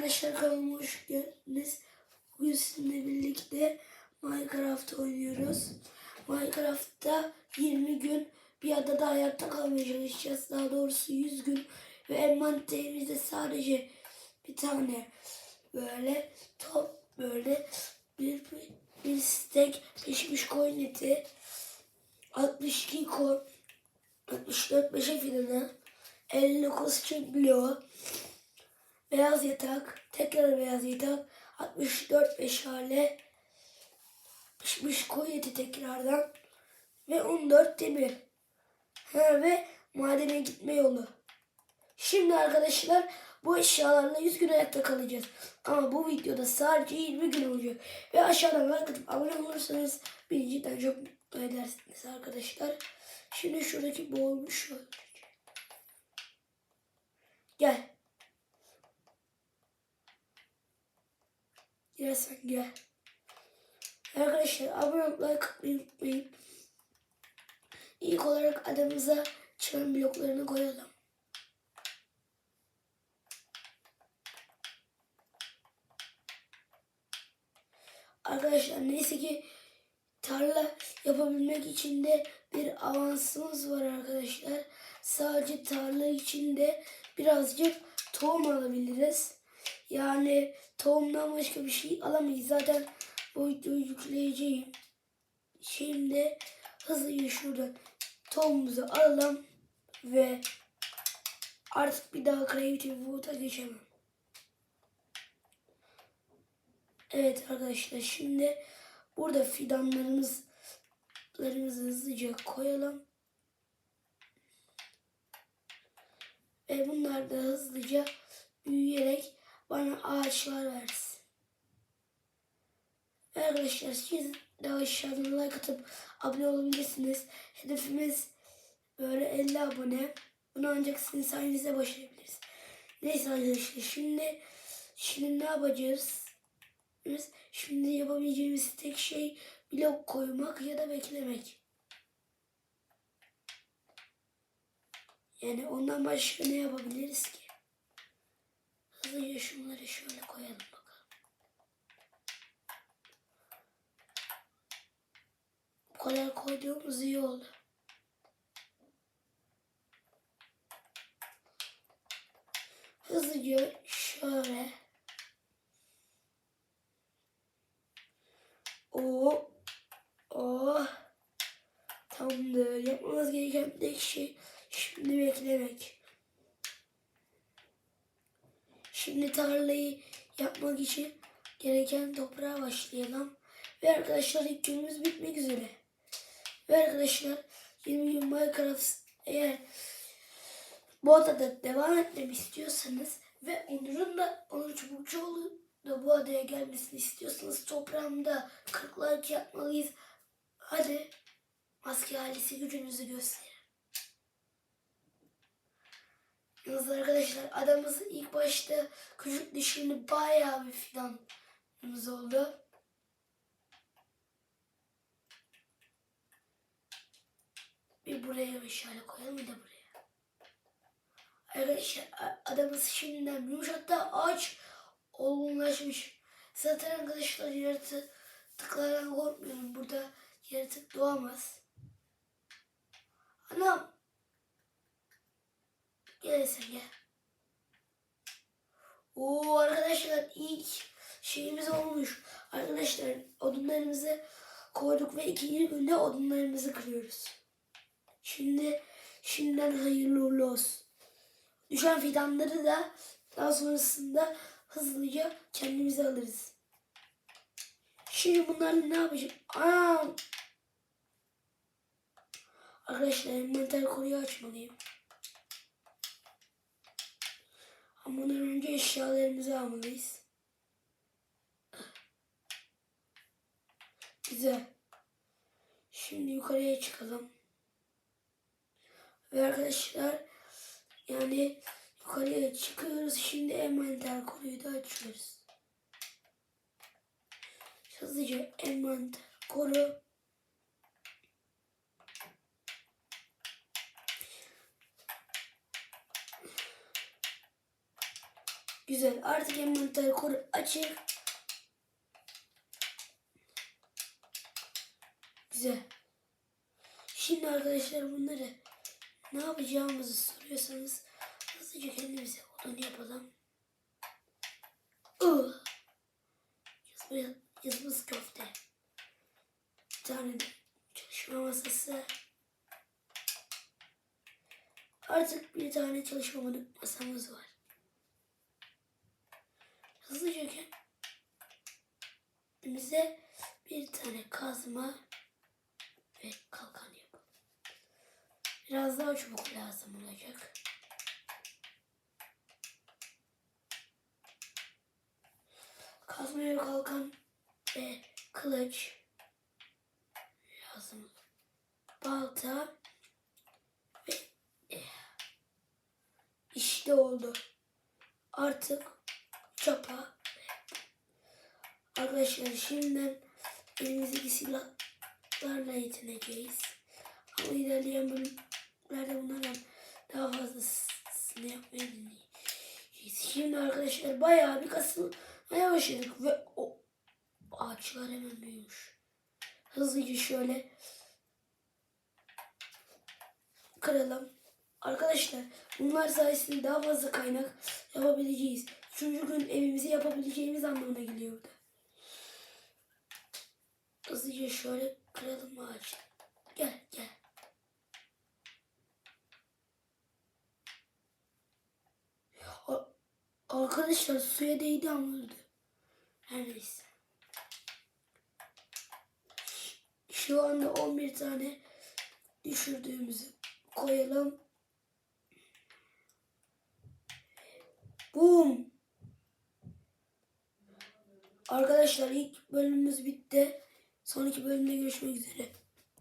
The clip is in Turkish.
Arkadaşlar kanalıma hoş geldiniz. Bugün sizinle birlikte Minecraft oynuyoruz. Minecraft'ta 20 gün bir adada hayatta kalmaya çalışacağız. Daha doğrusu 100 gün ve envanterimizde sadece bir tane böyle top böyle bir, bir, bir stek pişmiş koyun eti 62 koy 64 meşe fidanı 59 çift bloğu Beyaz yatak, tekrar beyaz yatak, 64 meşale, pişmiş koyu eti tekrardan ve 14 demir. Ha, ve madene gitme yolu. Şimdi arkadaşlar bu eşyalarla 100 gün hayatta kalacağız. Ama bu videoda sadece 20 gün olacak. Ve aşağıdan like atıp abone olursanız beni cidden çok mutlu edersiniz arkadaşlar. Şimdi şuradaki boğulmuş. Gel. Gel sen gel. Arkadaşlar abone atmayı unutmayın. İlk olarak adamıza çimen bloklarını koyalım. Arkadaşlar neyse ki tarla yapabilmek için de bir avansımız var arkadaşlar. Sadece tarla için de birazcık tohum alabiliriz. Yani tohumdan başka bir şey alamayız. Zaten bu videoyu yükleyeceğim. Şimdi hızlıca şuradan tohumumuzu alalım ve artık bir daha Creative Wood'a geçemem. Evet arkadaşlar şimdi burada fidanlarımız larımızı hızlıca koyalım. Ve bunlar da hızlıca büyüyerek bana ağaçlar versin. Ve Arkadaşlar siz de aşağıdan like atıp abone olabilirsiniz. Hedefimiz böyle 50 abone. Bunu ancak sizin sayenizde başarabiliriz. Neyse arkadaşlar şimdi şimdi ne yapacağız? Biz Şimdi yapabileceğimiz tek şey blok koymak ya da beklemek. Yani ondan başka ne yapabiliriz ki? Hızlıca şunları şöyle koyalım bakalım. Bu kadar koyduğumuz iyi oldu. Hızlıca şöyle. O, o, tamamdır. Yapmamız gereken tek şey şimdi beklemek. Şimdi tarlayı yapmak için gereken toprağa başlayalım. Ve arkadaşlar ilk günümüz bitmek üzere. Ve arkadaşlar 20 gün Minecraft eğer bu adada devam etmemi istiyorsanız ve Onur'un da Onur Çubukçuoğlu da bu adaya gelmesini istiyorsanız toprağımda 40 like yapmalıyız. Hadi maske ailesi gücünüzü gösterin. Yalnız arkadaşlar adamımız ilk başta küçük dişini bayağı bir fidanımız oldu. Bir buraya meşale koyalım bir de buraya. Arkadaşlar adamız şimdiden büyümüş hatta ağaç olgunlaşmış. Zaten arkadaşlar yaratıklardan korkmuyorum. Burada yaratık doğamaz. Anam. Gel sen gel. Oo arkadaşlar ilk şeyimiz olmuş. Arkadaşlar odunlarımızı koyduk ve ikinci günde odunlarımızı kırıyoruz. Şimdi şimdiden hayırlı uğurlu olsun. Düşen fidanları da daha sonrasında hızlıca kendimize alırız. Şimdi bunlarla ne yapacağım? Aa! Arkadaşlar envanter konuyu açmalıyım. Ama ondan önce eşyalarımızı almalıyız. Güzel. Şimdi yukarıya çıkalım. Ve arkadaşlar yani yukarıya çıkıyoruz. Şimdi envanter konuyu da açıyoruz. Hızlıca envanter koru. Güzel. Artık envanter koru açık. Güzel. Şimdi arkadaşlar bunları ne yapacağımızı soruyorsanız hızlıca kendimize odunu yapalım. Uh. Yazma, yazımız köfte. Bir tane de çalışma masası. Artık bir tane çalışma masamız var. Hızlıca kendimize bir tane kazma ve kalkan yapalım. Biraz daha çubuk lazım olacak. Kazma ve kalkan ve kılıç lazım. Balta ve eh, işte oldu. Artık çapa. Arkadaşlar şimdiden elimizdeki silahlarla yetineceğiz. Ama ilerleyen bölümlerde bunlardan daha fazlasını yapmayı deneyeceğiz. Şimdi arkadaşlar bayağı bir kasılmaya başladık ve o ağaçlar hemen büyümüş. Hızlıca şöyle kıralım. Arkadaşlar bunlar sayesinde daha fazla kaynak yapabileceğiz. Üçüncü gün evimizi yapabileceğimiz anlamına geliyor bu da. Hızlıca şöyle kıralım ağacı. Gel gel. A- Arkadaşlar suya değdi ama öldü. Her neyse. Şu anda 11 tane düşürdüğümüzü koyalım. Boom. Arkadaşlar ilk bölümümüz bitti. Sonraki bölümde görüşmek üzere.